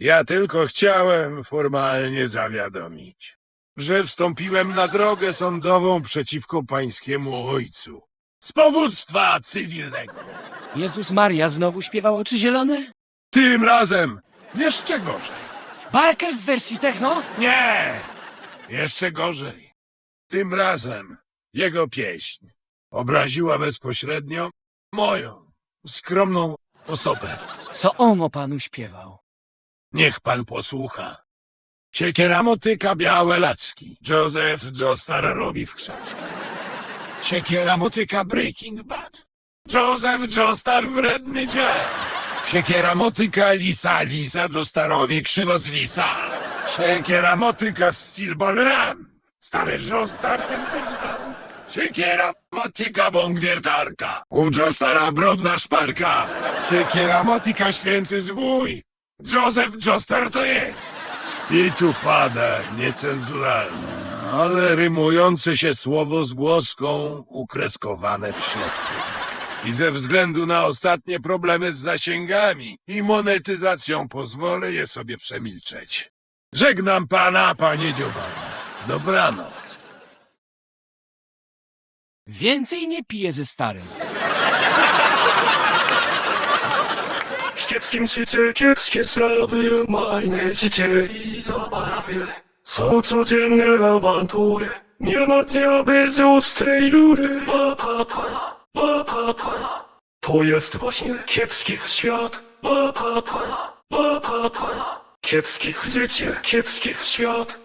Ja tylko chciałem formalnie zawiadomić, że wstąpiłem na drogę sądową przeciwko pańskiemu ojcu. Z powództwa cywilnego. Jezus Maria znowu śpiewał oczy zielone? Tym razem jeszcze gorzej. Barker w wersji techno? Nie! Jeszcze gorzej. Tym razem jego pieśń obraziła bezpośrednio moją skromną osobę. Co on o panu śpiewał? Niech pan posłucha. Siekiera motyka białe lacki. Józef Joestar robi w krzaczki. Siekiera motyka Breaking Bad. Józef Joestar wredny dzień. Siekiera motyka lisa, lisa Joestarowi krzywo z lisa. Siekiera motyka Steel Ball Ram. Stary Joestar ten dzban. Siekiera motyka bąk wiertarka. U Joestara brodna szparka. Siekiera motyka święty zwój. Józef Joestar to jest. I tu pada niecenzuralne, ale rymujące się słowo z głoską ukreskowane w środku. I ze względu na ostatnie problemy z zasięgami i monetyzacją pozwolę je sobie przemilczeć. Żegnam pana, panie Dziobana. Dobranoc. Więcej nie pije ze starym. Życie, kiepskie sprawy, marne życie i zabawy. Są codzienne awantury, nie ma dnia bez ostrej rury. Pa, pa, pa, pa, pa, pa. To jest właśnie kiepski świat. Pa, pa, pa, pa, pa, pa. Kiepskich życie, kiepskich świat.